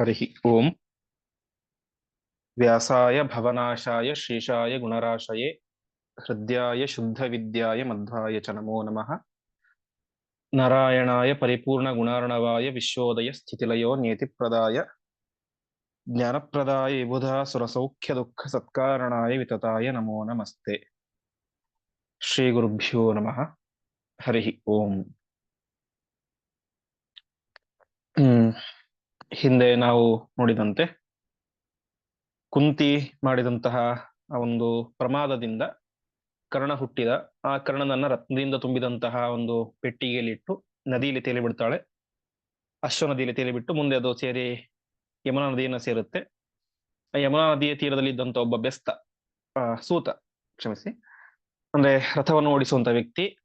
हरिः ओम् व्यासाय भवनाशाय शेषाय गुणराशये हृद्याय शुद्धविद्याय मध्वाय च नमो नमः नारायणाय परिपूर्ण गुणार्णवाय विश्वोदय स्थितिलयो नियतिप्रदाय ज्ञानप्रदाय विबुधा सुरसौख्यदुःखसत्कारणाय वितताय नमो नमस्ते श्रीगुरुभ्यो नमः हरिः ओम् ಹಿಂದೆ ನಾವು ನೋಡಿದಂತೆ ಕುಂತಿ ಮಾಡಿದಂತಹ ಆ ಒಂದು ಪ್ರಮಾದದಿಂದ ಕರ್ಣ ಹುಟ್ಟಿದ. ಆ ಕರ್ಣನನ್ನ ರತ್ನದಿಂದ ತುಂಬಿದಂತಹ ಒಂದು ಪೆಟ್ಟಿಗೆಯಲ್ಲಿಟ್ಟು ನದಿಯಲ್ಲಿ ತೇಲಿ ಬಿಡ್ತಾಳೆ. ಅಶ್ವ ನದಿಯಲ್ಲಿ ತೇಲಿ ಬಿಟ್ಟು ಮುಂದೆ ಅದು ಸೇರಿ ಯಮುನಾ ನದಿಯನ್ನ ಸೇರುತ್ತೆ. ಆ ಯಮುನಾ ನದಿಯ ತೀರದಲ್ಲಿ ಇದ್ದಂತ ಒಬ್ಬ ಬೆಸ್ತ ಆ, ಸೂತ, ಕ್ಷಮಿಸಿ, ಅಂದ್ರೆ ರಥವನ್ನು ಓಡಿಸುವಂತ ವ್ಯಕ್ತಿ,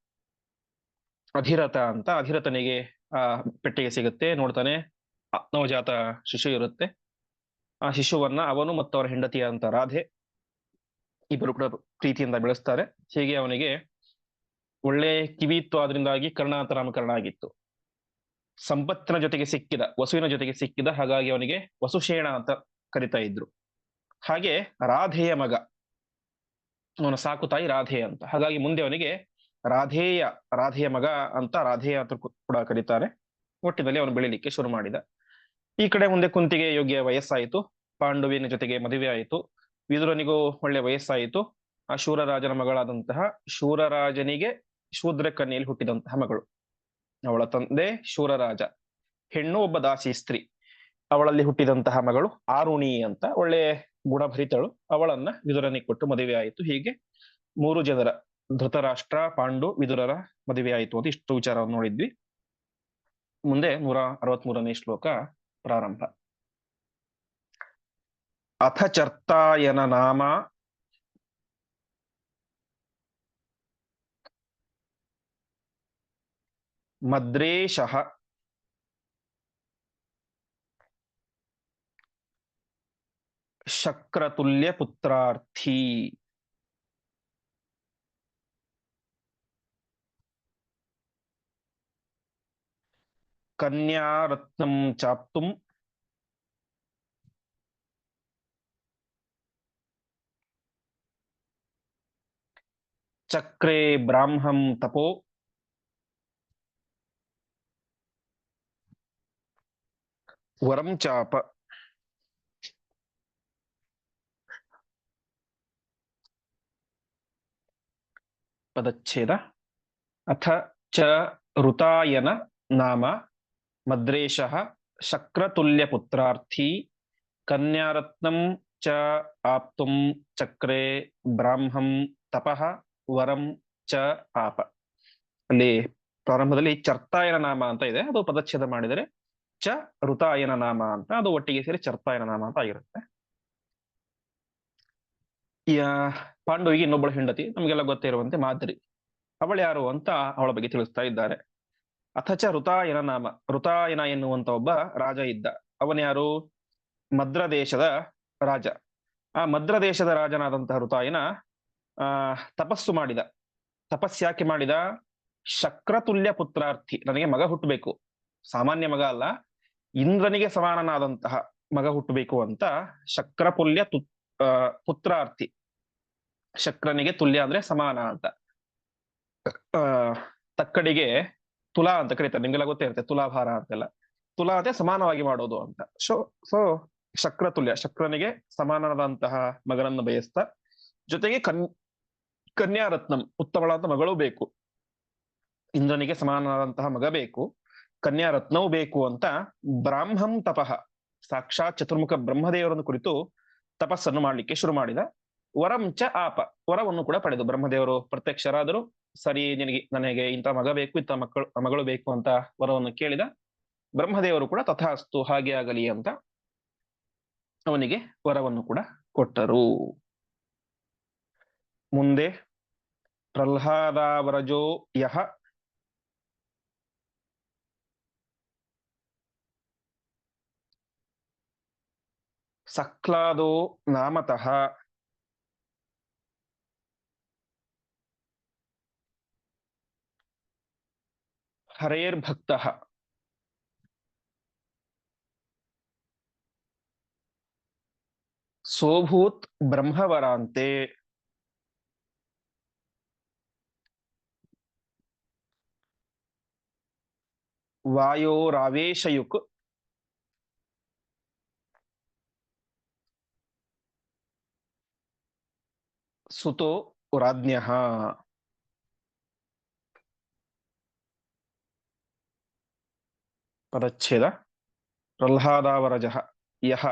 ಅಧಿರಥ ಅಂತ ಅಧಿರಥನಿಗೆ ಆ ಪೆಟ್ಟಿಗೆ ಸಿಗುತ್ತೆ. ನೋಡ್ತಾನೆ ನವಜಾತ ಶಿಶು ಇರುತ್ತೆ. ಆ ಶಿಶುವನ್ನ ಅವನು ಮತ್ತು ಅವರ ಹೆಂಡತಿಯಾದಂತ ರಾಧೆ ಇಬ್ಬರು ಕೂಡ ಪ್ರೀತಿಯಿಂದ ಬೆಳೆಸ್ತಾರೆ. ಹೀಗೆ ಅವನಿಗೆ ಒಳ್ಳೆ ಕಿವಿತ್ತು ಆದ್ರಿಂದಾಗಿ ಅದರಿಂದಾಗಿ ಅಂತ ನಾಮಕರಣ ಆಗಿತ್ತು. ಸಂಪತ್ತಿನ ಜೊತೆಗೆ ಸಿಕ್ಕಿದ, ವಸುವಿನ ಜೊತೆಗೆ ಸಿಕ್ಕಿದ, ಹಾಗಾಗಿ ಅವನಿಗೆ ವಸುಶೇಣ ಅಂತ ಕರಿತಾ ಇದ್ರು. ಹಾಗೆ ರಾಧೆಯ ಮಗ, ಅವನ ಸಾಕು ತಾಯಿ ರಾಧೆ ಅಂತ. ಹಾಗಾಗಿ ಮುಂದೆ ಅವನಿಗೆ ರಾಧೇಯ, ರಾಧೆಯ ಮಗ ಅಂತ ರಾಧೇಯ ಅಂತ ಕೂಡ ಕರೀತಾರೆ. ಒಟ್ಟಿನಲ್ಲಿ ಅವನು ಬೆಳಿಲಿಕ್ಕೆ ಶುರು ಮಾಡಿದ. ಈ ಕಡೆ ಮುಂದೆ ಕುಂತಿಗೆ ಯೋಗ್ಯ ವಯಸ್ಸಾಯಿತು. ಪಾಂಡುವಿನ ಜೊತೆಗೆ ಮದುವೆ ಆಯಿತು. ವಿದುರನಿಗೂ ಒಳ್ಳೆ ವಯಸ್ಸಾಯಿತು. ಆ ಶೂರರಾಜನ ಮಗಳಾದಂತಹ ಶೂರರಾಜನಿಗೆ ಶೂದ್ರ ಕನ್ಯೆಯಲ್ಲಿ ಹುಟ್ಟಿದಂತಹ ಮಗಳು. ಅವಳ ತಂದೆ ಶೂರರಾಜ. ಹೆಣ್ಣು ಒಬ್ಬ ದಾಸಿ ಸ್ತ್ರೀ. ಅವಳಲ್ಲಿ ಹುಟ್ಟಿದಂತಹ ಮಗಳು ಆರುಣಿ ಅಂತ ಒಳ್ಳೆ ಗುಣಭರಿತಳು. ಅವಳನ್ನ ವಿದುರನಿಗೆ ಕೊಟ್ಟು ಮದುವೆ ಆಯಿತು. ಹೀಗೆ ಮೂರು ಜನರ ಧೃತರಾಷ್ಟ್ರ, ಪಾಂಡು, ವಿದುರರ ಮದುವೆ ಆಯಿತು ಅಂತ ಇಷ್ಟು ವಿಚಾರವನ್ನು ನೋಡಿದ್ವಿ. ಮುಂದೆ ನೂರ ಅರವತ್ಮೂರನೇ ಶ್ಲೋಕ. ಪ್ರಾರಂಭ ಅಥ ಚರ್ತಾಯನ ನಾಮ ಮದ್ರೇಶಃ ಶಕ್ರತುಲ್ಯ ಪುತ್ರಾರ್ಥಿ ಕನ್ಯಾರತ್ನಂ ಚಾಪ್ತುಂ ಚಕ್ರೆ ಬ್ರಾಹ್ಮಂ ತಪೋ ವರಂ ಚಾಪ ಪದಚ್ಛೇದ ಅಥ ಚ ಋತಾಯನ ನಾಮ ಮದ್ರೇಶಃ ಶಕ್ರತುಲ್ಯಪುತ್ರಾರ್ಥಿ ಕನ್ಯಾರತ್ನಂ ಚ ಆಪ್ತುಂ ಚಕ್ರೆ ಬ್ರಾಹ್ಮಂ ತಪಃ ವರಂ ಚ ಆಪ ಅಲ್ಲಿ ಪ್ರಾರಂಭದಲ್ಲಿ ಚರ್ತಾಯನ ನಾಮ ಅಂತ ಇದೆ. ಅದು ಪದಚ್ಛೇದ ಮಾಡಿದರೆ ಚ ಋತಾಯನ ನಾಮ ಅಂತ ಅದು ಒಟ್ಟಿಗೆ ಸೇರಿ ಚರ್ತಾಯನ ನಾಮ ಅಂತ ಆಗಿರುತ್ತೆ. ಪಾಂಡುವಿಗೆ ಇನ್ನೊಬ್ಬಳ ಹೆಂಡತಿ. ನಮಗೆಲ್ಲ ಗೊತ್ತೇ ಇರುವಂತೆ ಮಾದರಿ. ಅವಳು ಯಾರು ಅಂತ ಅವಳ ಬಗ್ಗೆ ತಿಳಿಸ್ತಾ ಇದ್ದಾರೆ. ಅಥಚ ಋತಾಯನ ನಾಮ. ಋತಾಯನ ಎನ್ನುವಂತ ಒಬ್ಬ ರಾಜ ಇದ್ದ. ಅವನ ಯಾರು? ಮದ್ರ ದೇಶದ ರಾಜ. ಆ ಮದ್ರ ದೇಶದ ರಾಜನಾದಂತಹ ಋತಾಯನ ಆ, ತಪಸ್ಸು ಮಾಡಿದ. ತಪಸ್ಸ್ಯಾಕೆ ಮಾಡಿದ? ಶಕ್ರತುಲ್ಯ ಪುತ್ರಾರ್ಥಿ, ನನಗೆ ಮಗ ಹುಟ್ಟಬೇಕು. ಸಾಮಾನ್ಯ ಮಗ ಅಲ್ಲ. ಇಂದ್ರನಿಗೆ ಸಮಾನನಾದಂತಹ ಮಗ ಹುಟ್ಟಬೇಕು ಅಂತ ಶಕ್ರಪುಲ್ಯ ತು ಪುತ್ರಾರ್ಥಿ. ಶಕ್ರನಿಗೆ ತುಲ್ಯ ಅಂದ್ರೆ ಸಮಾನ ಅಂತ. ಆ, ತಕ್ಕಡಿಗೆ ತುಲಾ ಅಂತ ಕರೀತಾರೆ. ನಿಮ್ಗೆಲ್ಲ ಗೊತ್ತೇ ಇರುತ್ತೆ, ತುಲಾಭಾರ ಅಂತೆಲ್ಲ. ತುಲಾ ಅಂತ ಸಮಾನವಾಗಿ ಮಾಡೋದು ಅಂತ. ಸೊ ಸೊ ಶಕ್ರ ತುಲ್ಯ ಶಕ್ರನಿಗೆ ಸಮಾನವಾದಂತಹ ಮಗನನ್ನು ಬಯಸ್ತಾ, ಜೊತೆಗೆ ಕನ್ ಕನ್ಯಾರತ್ನಂ, ಉತ್ತಮಳಾದ ಮಗಳು ಬೇಕು. ಇಂದ್ರನಿಗೆ ಸಮಾನವಾದಂತಹ ಮಗ ಬೇಕು. ಕನ್ಯಾರತ್ನವೂ ಬೇಕು ಅಂತ ಬ್ರಾಹ್ಮಂ ತಪಃ. ಸಾಕ್ಷಾತ್ ಚತುರ್ಮುಖ ಬ್ರಹ್ಮದೇವರನ್ನು ಕುರಿತು ತಪಸ್ಸನ್ನು ಮಾಡ್ಲಿಕ್ಕೆ ಶುರು ಮಾಡಿದ. ವರಂ ಚ ಆಪ. ವರವನ್ನು ಕೂಡ ಪಡೆದು ಬ್ರಹ್ಮದೇವರು ಪ್ರತ್ಯಕ್ಷರಾದರು. ಸರಿ, ನಿನಗೆ, ನನಗೆ ಇಂಥ ಮಗ ಬೇಕು, ಇಂಥ ಮಕ್ಕಳು, ಮಗಳು ಬೇಕು ಅಂತ ವರವನ್ನು ಕೇಳಿದ. ಬ್ರಹ್ಮದೇವರು ಕೂಡ ತಥಾಸ್ತು, ಹಾಗೆ ಆಗಲಿ ಅಂತ ಅವನಿಗೆ ವರವನ್ನು ಕೂಡ ಕೊಟ್ಟರು. ಮುಂದೆ प्रह्लादावरजो यः। सक्लादो नामतः। हरेर्भक्तः। सोभूत् ब्रह्मवरान्ते। ವಾಯೋರಾವೇಶಯುಕ್ ಸುತೋ ರಾಜ್ಞಃ ಪದಚ್ಛೇದ ಪ್ರಹ್ಲಾದಾವರಜಃ ಯಹ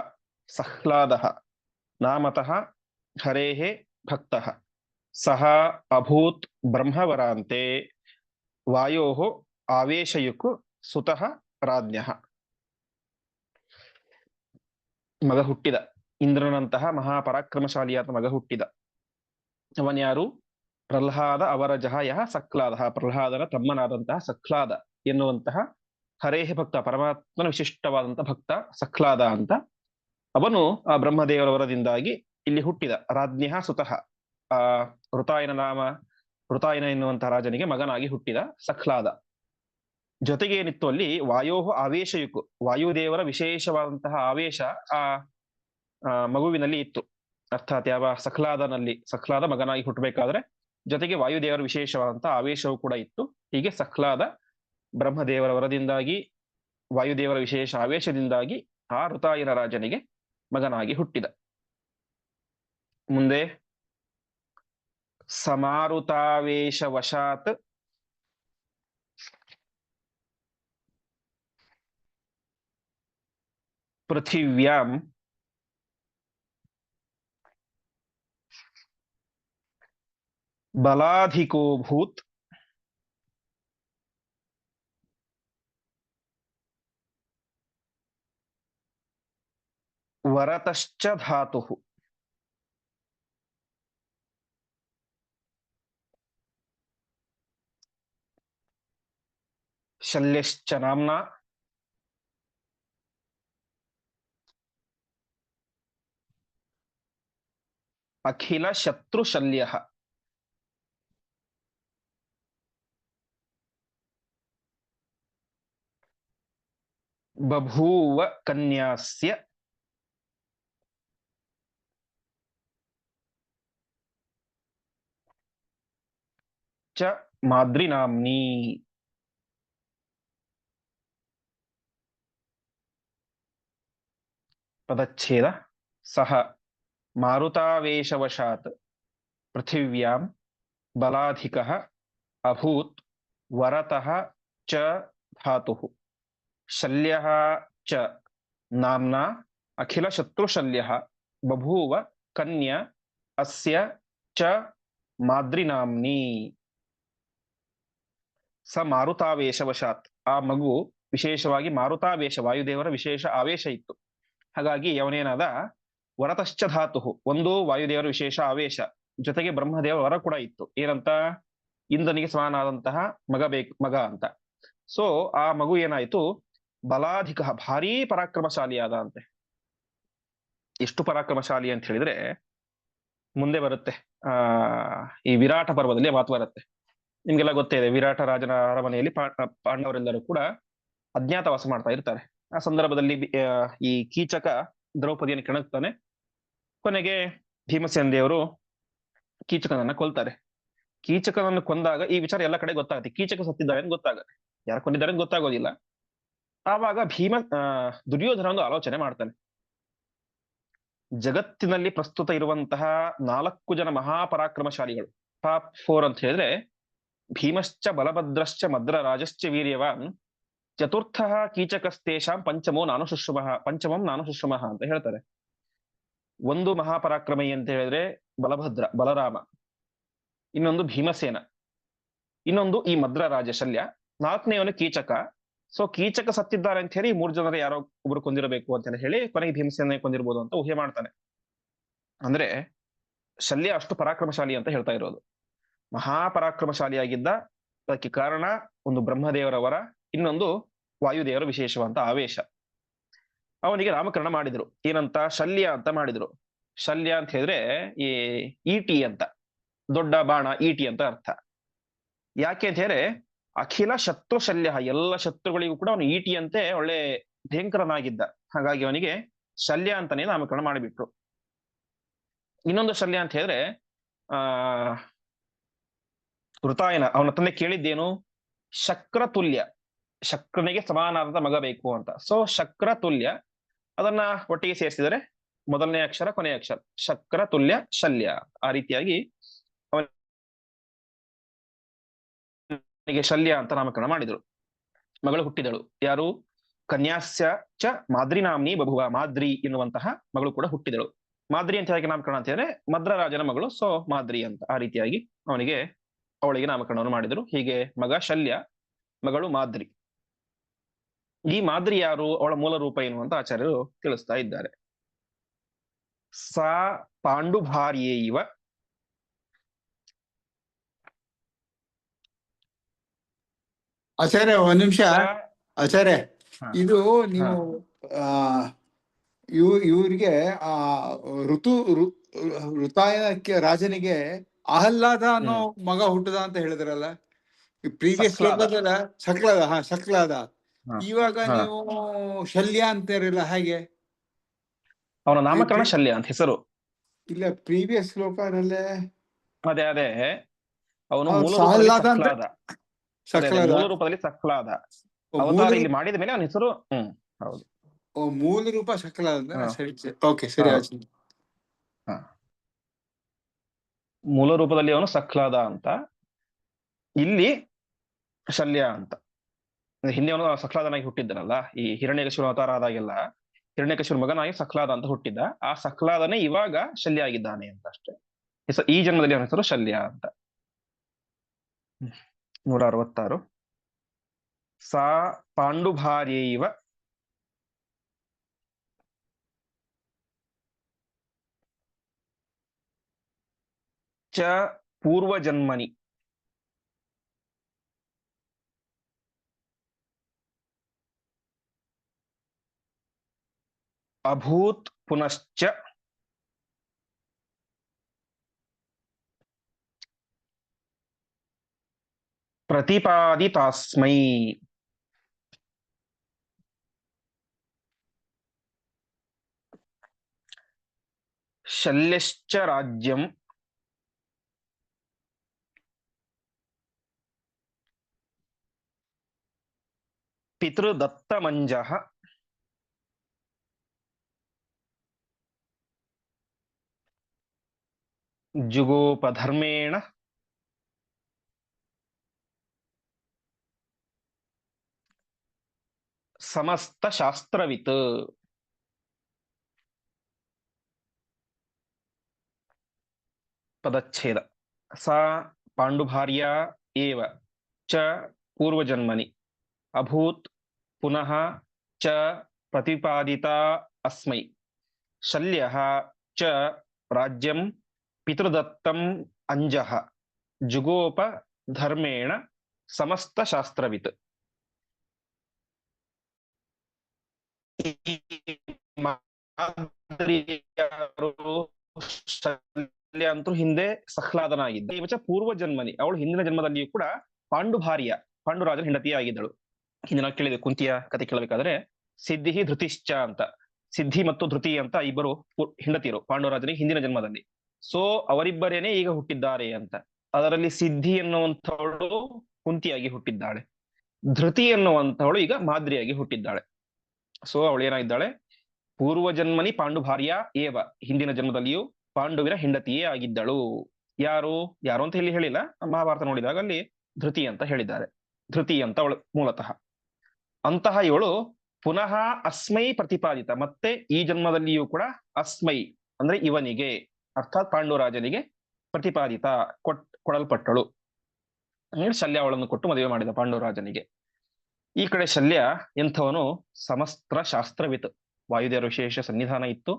ಸಹ್ಲಾದಃ ನಾಮತಃ ಹರೇಃ ಭಕ್ತಃ ಸಹ ಅಭೂತ್ ಬ್ರಹ್ಮವರಾಂತೆ ವಾಯೋಃ ಆವೇಶಯುಕ್ ಸುತಃ ರಾಜ್ಞ ಮಗ ಹುಟ್ಟಿದ. ಇಂದ್ರನಂತಹ ಮಹಾಪರಾಕ್ರಮಶಾಲಿಯಾದ ಮಗ ಹುಟ್ಟಿದ. ಅವನ್ಯಾರು ಪ್ರಹ್ಲಾದ ಅವರ ಜಹಯ ಸಕ್ಲಾದ ಪ್ರಹ್ಲಾದನ ತಮ್ಮನಾದಂತಹ ಸಕ್ಲಾದ ಎನ್ನುವಂತಹ ಹರೇಹ ಭಕ್ತ, ಪರಮಾತ್ಮನ ವಿಶಿಷ್ಟವಾದಂತಹ ಭಕ್ತ ಸಕ್ಲಾದ ಅಂತ ಅವನು ಆ ಬ್ರಹ್ಮದೇವರ ವರದಿಂದಾಗಿ ಇಲ್ಲಿ ಹುಟ್ಟಿದ. ರಾಜ್ಞ ಸುತಃ. ಆ ಋತಾಯನ ನಾಮ, ಋತಾಯನ ಎನ್ನುವಂತಹ ರಾಜನಿಗೆ ಮಗನಾಗಿ ಹುಟ್ಟಿದ ಸಖ್ಲಾದ. ಜೊತೆಗೆ ಏನಿತ್ತು ಅಲ್ಲಿ ವಾಯೋ ಆವೇಶಯುಕು ವಾಯುದೇವರ ವಿಶೇಷವಾದಂತಹ ಆವೇಶ ಆ ಮಗುವಿನಲ್ಲಿ ಇತ್ತು. ಅರ್ಥಾತ್ ಯಾವ ಸಕ್ಲಾದನಲ್ಲಿ ಸಕ್ಲಾದ ಮಗನಾಗಿ ಹುಟ್ಟಬೇಕಾದ್ರೆ ಜೊತೆಗೆ ವಾಯುದೇವರ ವಿಶೇಷವಾದಂತಹ ಆವೇಶವು ಕೂಡ ಇತ್ತು. ಹೀಗೆ ಸಕ್ಲಾದ ಬ್ರಹ್ಮದೇವರ ವರದಿಂದಾಗಿ, ವಾಯುದೇವರ ವಿಶೇಷ ಆವೇಶದಿಂದಾಗಿ ಆ ಋತಾಯನ ರಾಜನಿಗೆ ಮಗನಾಗಿ ಹುಟ್ಟಿದ. ಮುಂದೆ ಸಮಾರುತಾವೇಶ ವಶಾತ್ ಪೃಥಿವ್ಯಾಂ ಬಲಾಧಿಕೋಭೂತ್ ವರತಶ್ಚ ಧಾತು ಶಲ್ಯಶ್ಚ ನಾಮ್ನ ಅಖಿಲ ಶತ್ರು ಶಲ್ಯ ಬಭೂವ ಕನ್ಯಾಸ್ಯ ಚ ಮಾದ್ರಿನಾಮ್ನಿ ಪದಚ್ಛೇದ ಸಹ ಮಾರುತಾವೇಶವಶಾತ್ ಪೃಥಿವ್ಯಾಂ ಬಲಾಧಿಕ ಅಭೂತ್ ವರತಃ ಚ ಧಾತು ಶಲ್ಯ ಚ ನಾಮ್ನಾ ಅಖಿಲ ಶತ್ರುಶಲ್ಯ ಬಭೂವ ಕನ್ಯ ಅಸ್ಯ ಚ ಮಾದ್ರಿನಾಮ್ನಿ ಸ ಮಾರುತಾವೇಶವಶಾತ್ ಆ ಮಗು ವಿಶೇಷವಾಗಿ ಮಾರುತಾವೇಶ ವಾಯುದೇವರ ವಿಶೇಷ ಆವೇಶ ಇತ್ತು. ಹಾಗಾಗಿ ಅವನೇನಾದ ವರತಶ್ಚ ಧಾತು ಒಂದು ವಾಯುದೇವರ ವಿಶೇಷ ಆವೇಶ. ಜೊತೆಗೆ ಬ್ರಹ್ಮದೇವರ ವರ ಕೂಡ ಇತ್ತು. ಏನಂತ? ಇಂದ್ರನಿಗೆ ಸಮಾನಾದಂತಹ ಮಗ ಬೇಕು, ಮಗ ಅಂತ. ಸೊ ಆ ಮಗು ಏನಾಯ್ತು? ಬಲಾಧಿಕ, ಭಾರೀ ಪರಾಕ್ರಮಶಾಲಿಯಾದ ಅಂತೆ. ಎಷ್ಟು ಪರಾಕ್ರಮಶಾಲಿ ಅಂತ ಹೇಳಿದ್ರೆ ಮುಂದೆ ಬರುತ್ತೆ. ಆ, ಈ ವಿರಾಟ ಪರ್ವದಲ್ಲಿ ಮಾತು ಬರುತ್ತೆ. ನಿಮ್ಗೆಲ್ಲ ಗೊತ್ತೇ ಇದೆ, ವಿರಾಟ ರಾಜನ ಅರಮನೆಯಲ್ಲಿ ಪಾಂಡವರೆಲ್ಲರೂ ಕೂಡ ಅಜ್ಞಾತವಾಸ ಮಾಡ್ತಾ ಇರ್ತಾರೆ. ಆ ಸಂದರ್ಭದಲ್ಲಿ ಈ ಕೀಚಕ ದ್ರೌಪದಿಯನ್ನು ಕೆಣಕ್ತಾನೆ. ಕೊನೆಗೆ ಭೀಮಸೇನ ದೇವರು ಕೀಚಕನನ್ನ ಕೊಲ್ತಾರೆ. ಕೀಚಕನನ್ನು ಕೊಂದಾಗ ಈ ವಿಚಾರ ಎಲ್ಲ ಕಡೆ ಗೊತ್ತಾಗುತ್ತೆ. ಕೀಚಕ ಸತ್ತಿದ್ದಾರೆ ಅಂತ ಗೊತ್ತಾಗುತ್ತೆ. ಯಾರು ಕೊಂಡಿದ್ದಾರೆ ಅಂತ ಗೊತ್ತಾಗೋದಿಲ್ಲ. ಆವಾಗ ಭೀಮ ದುರ್ಯೋಧನ ಒಂದು ಆಲೋಚನೆ ಮಾಡ್ತಾನೆ. ಜಗತ್ತಿನಲ್ಲಿ ಪ್ರಸ್ತುತ ಇರುವಂತಹ ನಾಲ್ಕು ಜನ ಮಹಾಪರಾಕ್ರಮಶಾಲಿಗಳು ಟಾಪ್ ಫೋರ್ ಅಂತ ಹೇಳಿದ್ರೆ ಭೀಮಶ್ಚ ಬಲಭದ್ರಶ್ಚ ಮದ್ರರಾಜಶ್ಚ ವೀರ್ಯವಾನ್ ಚತುರ್ಥ ಕೀಚಕಸ್ತೇಶಾಂ ಪಂಚಮೋ ನಾನು ಸುಶ್ರಮಃ ಪಂಚಮಂ ನಾನು ಶುಶ್ರಮಃ ಅಂತ ಹೇಳ್ತಾರೆ. ಒಂದು ಮಹಾಪರಾಕ್ರಮಿ ಅಂತ ಹೇಳಿದ್ರೆ ಬಲಭದ್ರ, ಬಲರಾಮ. ಇನ್ನೊಂದು ಭೀಮಸೇನ. ಇನ್ನೊಂದು ಈ ಮದ್ರ ರಾಜ ಶಲ್ಯ ನಾಲ್ಕನೇವನು ಕೀಚಕ. ಸೊ ಕೀಚಕ ಸತ್ತಿದ್ದಾರೆ ಅಂತ ಹೇಳಿ ಮೂರ್ ಜನರ ಯಾರೋ ಒಬ್ರು ಕೊಂದಿರಬೇಕು ಅಂತ ಹೇಳಿ ಕೊನೆಗೆ ಭೀಮಸೇನ ಕೊಂದಿರ್ಬೋದು ಅಂತ ಊಹೆ ಮಾಡ್ತಾನೆ. ಅಂದ್ರೆ ಶಲ್ಯ ಅಷ್ಟು ಪರಾಕ್ರಮಶಾಲಿ ಅಂತ ಹೇಳ್ತಾ ಇರೋದು. ಮಹಾಪರಾಕ್ರಮಶಾಲಿಯಾಗಿದ್ದ ಅದಕ್ಕೆ ಕಾರಣ ಒಂದು ಬ್ರಹ್ಮದೇವರ ವರ ಇನ್ನೊಂದು ವಾಯುದೇವರ ವಿಶೇಷವಂತ ಆವೇಶ. ಅವನಿಗೆ ನಾಮಕರಣ ಮಾಡಿದ್ರು. ಏನಂತ? ಶಲ್ಯ ಅಂತ ಮಾಡಿದ್ರು. ಶಲ್ಯ ಅಂತ ಹೇಳಿದ್ರೆ ಈ ಈಟಿ ಅಂತ. ದೊಡ್ಡ ಬಾಣ, ಈಟಿ ಅಂತ ಅರ್ಥ. ಯಾಕೆ ಅಂತ ಹೇಳಿದ್ರೆ ಅಖಿಲ ಶತ್ರು ಶಲ್ಯ, ಎಲ್ಲ ಶತ್ರುಗಳಿಗೂ ಕೂಡ ಅವನು ಈಟಿಯಂತೆ ಒಳ್ಳೆ ಭಯಂಕರನಾಗಿದ್ದ. ಹಾಗಾಗಿ ಅವನಿಗೆ ಶಲ್ಯ ಅಂತಾನೆ ನಾಮಕರಣ ಮಾಡಿಬಿಟ್ರು. ಇನ್ನೊಂದು ಶಲ್ಯ ಅಂತ ಹೇಳಿದ್ರೆ, ಆ ಋತಾಯನ ಅವನ ತಂದೆ ಕೇಳಿದ್ದೇನು? ಶಕ್ರ ತುಲ್ಯ ಶಕ್ರನಿಗೆ ಸಮಾನಾದ ಮಗ ಬೇಕು ಅಂತ. ಸೊ ಶಕ್ರ ತುಲ್ಯ ಅದನ್ನ ಒಟ್ಟಿಗೆ ಸೇರಿಸಿದರೆ ಮೊದಲನೇ ಅಕ್ಷರ, ಕೊನೆಯ ಅಕ್ಷರ. ಶಕ್ರ, ತುಲ್ಯ, ಶಲ್ಯ. ಆ ರೀತಿಯಾಗಿ ಅವನಿಗೆ ಶಲ್ಯ ಅಂತ ನಾಮಕರಣ ಮಾಡಿದರು. ಮಗಳು ಹುಟ್ಟಿದಳು. ಯಾರು? ಕನ್ಯಾಸ್ಯ ಚ ಮಾದ್ರಿ ನಾಮ್ನಿ ಬಭುವ. ಮಾದ್ರಿ ಎನ್ನುವಂತಹ ಮಗಳು ಕೂಡ ಹುಟ್ಟಿದಳು. ಮಾದ್ರಿ ಅಂತ ಹೇಗೆ ನಾಮಕರಣ ಅಂತ ಹೇಳಿದ್ರೆ ಮದ್ರರಾಜನ ಮಗಳು ಸೊ ಮಾದ್ರಿ ಅಂತ ಆ ರೀತಿಯಾಗಿ ಅವನಿಗೆ ಅವಳಿಗೆ ನಾಮಕರಣವನ್ನು ಮಾಡಿದರು. ಹೀಗೆ ಮಗ ಶಲ್ಯ, ಮಗಳು ಮಾದ್ರಿ. ಈ ಮಾದರಿ ಯಾರು? ಅವಳ ಮೂಲ ರೂಪ ಏನು ಅಂತ ಆಚಾರ್ಯರು ತಿಳಿಸ್ತಾ ಇದ್ದಾರೆ. ಸಾ ಪಾಂಡುಭಾರ್ಯೇ ಇವ. ಆಚಾರ್ಯ ಒಂದ್ ನಿಮಿಷ. ಆಚಾರ್ಯ ಇದು ನೀವು ಆ ಇವ್ ಇವ್ರಿಗೆ ಆ ಋತು ಋತಾಯನಕ್ಕೆ ರಾಜನಿಗೆ ಆಹ್ಲಾದ ಅನ್ನೋ ಮಗ ಹುಟ್ಟದ ಅಂತ ಹೇಳಿದ್ರಲ್ಲ? ಪ್ರೀತಿಯ ಸಕ್ಲಾದ. ಶ್ಲೋಕದಲ್ಲ ಸಕ್ಲಾದ ಹಾ ಸಕ್ಲಾದ. ಇವಾಗ. ನೀವು ಶಲ್ಯ ಅಂತೀರಲ್ಲ ಹಾಗೆ? ಅವನ ನಾಮಕರಣ ಶಲ್ಯ ಅಂತ ಹೆಸರು. ಇಲ್ಲ ಪ್ರೀವಿಯಸ್ ಶ್ಲೋಕದಲ್ಲೇ ಅದೇ ಅದೇ. ಅವನು ಮೂಲ ರೂಪದಲ್ಲಿ ಸಕ್ಲಾದ. ಅವತಾರ ಇಲ್ಲಿ ಮಾಡಿದ ಮೇಲೆ ಅವನ ಹೆಸರು ಹ್ಮ್ ಹೌದು. ಓ, ಮೂಲ ರೂಪ ಸಕ್ಲಾದ. ಸರಿ ಓಕೆ ಸರಿ. ಮೂಲ ರೂಪದಲ್ಲಿ ಅವನು ಸಕ್ಲಾದ ಅಂತ. ಇಲ್ಲಿ ಶಲ್ಯ ಅಂತ. ಹಿಂದೆ ಅವನು ಸಕ್ಲಾದನಾಗಿ ಹುಟ್ಟಿದ್ದನಲ್ಲ? ಈ ಹಿರಣ್ಯಕಶಿವ ಅವತಾರ ಆದಾಗೆಲ್ಲ ಹಿರಣ್ಯಕಶಿವ ಮಗನಾಗಿ ಸಕ್ಲಾದ ಅಂತ ಹುಟ್ಟಿದ್ದ. ಆ ಸಕ್ಲಾದನೇ ಇವಾಗ ಶಲ್ಯ ಆಗಿದ್ದಾನೆ ಅಂತ ಅಷ್ಟೇ. ಈ ಜನ್ಮದಲ್ಲಿ ಅವನ ಹೆಸರು ಶಲ್ಯ ಅಂತ. ನೂರ ಅರವತ್ತಾರು. ಸಾ ಪಾಂಡುಭಾರ್ಯೈವ. ಚ ಪೂರ್ವಜನ್ಮನಿ. अभूत पुनश्च। प्रतिपादितास्म। शल्यश्च राज्यम। पितृदत्तमंजः ಜುಗೋಪಧರ್ಮೇಣ ಸಮಸ್ತ ಶಾಸ್ತ್ರವಿತ್ ಪದಚ್ಛೇದ ಸಾ ಪಾಂಡುಭಾರ್ಯ ಏವ ಚ ಪೂರ್ವಜನ್ಮನಿ ಅಭೂತ್ ಪುನಃ ಚ ಪ್ರತಿಪಾದಿತಾ ಅಸ್ಮೈ ಶಲ್ಯಃ ಚ ರಾಜ್ಯಂ ಪಿತೃದತ್ತಂ ಅಂಜಃ ಜುಗೋಪ ಧರ್ಮೇಣ ಸಮಸ್ತ ಶಾಸ್ತ್ರವಿತ್ ಅಂತೂ ಹಿಂದೆ ಸಹ್ಲಾದನಾಗಿದ್ದ. ಇವಚ ಪೂರ್ವ ಜನ್ಮನಿ ಅವಳು ಹಿಂದಿನ ಜನ್ಮದಲ್ಲಿಯೂ ಕೂಡ ಪಾಂಡುಭಾರ್ಯ, ಪಾಂಡುರಾಜನ ಹೆಂಡತಿಯಾಗಿದ್ದಳು ಹಿಂದೆ ನಾವು ಕೇಳಿದೆ ಕುಂತಿಯ ಕತೆ ಕೇಳಬೇಕಾದ್ರೆ, ಸಿದ್ಧಿ ಧೃತಿಶ್ಚ ಅಂತ. ಸಿದ್ಧಿ ಮತ್ತು ಧೃತಿ ಅಂತ ಇಬ್ಬರು ಹೆಂಡತಿಯರು ಪಾಂಡುರಾಜನಿಗೆ ಹಿಂದಿನ ಜನ್ಮದಲ್ಲಿ. ಸೊ ಅವರಿಬ್ಬರೇನೆ ಈಗ ಹುಟ್ಟಿದ್ದಾರೆ ಅಂತ. ಅದರಲ್ಲಿ ಸಿದ್ಧಿ ಎನ್ನುವಂಥವಳು ಕುಂತಿಯಾಗಿ ಹುಟ್ಟಿದ್ದಾಳೆ. ಧೃತಿ ಎನ್ನುವಂಥವಳು ಈಗ ಮಾದ್ರಿಯಾಗಿ ಹುಟ್ಟಿದ್ದಾಳೆ. ಸೊ ಅವಳು ಏನಾಗಿದ್ದಾಳೆ? ಪೂರ್ವ ಜನ್ಮನಿ ಪಾಂಡುಭಾರ್ಯ ಏವ, ಹಿಂದಿನ ಜನ್ಮದಲ್ಲಿಯೂ ಪಾಂಡುವಿನ ಹೆಂಡತಿಯೇ ಆಗಿದ್ದಳು. ಯಾರು? ಯಾರು ಅಂತ ಇಲ್ಲಿ ಹೇಳಿಲ್ಲ? ಮಹಾಭಾರತ ನೋಡಿದಾಗ ಅಲ್ಲಿ ಧೃತಿ ಅಂತ ಹೇಳಿದ್ದಾರೆ. ಧೃತಿ ಅಂತ ಅವಳು ಮೂಲತಃ. ಅಂತಹ ಇವಳು ಪುನಃ ಅಸ್ಮೈ ಪ್ರತಿಪಾದಿತ. ಮತ್ತೆ ಈ ಜನ್ಮದಲ್ಲಿಯೂ ಕೂಡ ಅಸ್ಮೈ ಅಂದ್ರೆ ಇವನಿಗೆ. ಅರ್ಥಾತ್ ಪಾಂಡುರಾಜನಿಗೆ ಪ್ರತಿಪಾದಿತ, ಕೊಟ್, ಕೊಡಲ್ಪಟ್ಟಳು. ಶಲ್ಯ ಅವಳನ್ನು ಕೊಟ್ಟು ಮದುವೆ ಮಾಡಿದ ಪಾಂಡುರಾಜನಿಗೆ. ಈ ಕಡೆ ಶಲ್ಯ ಎಂಥವನು ಸಮಸ್ತ್ರ ಶಾಸ್ತ್ರವಿತ್ ವಾಯುದೇವರ ವಿಶೇಷ ಸನ್ನಿಧಾನ ಇತ್ತು.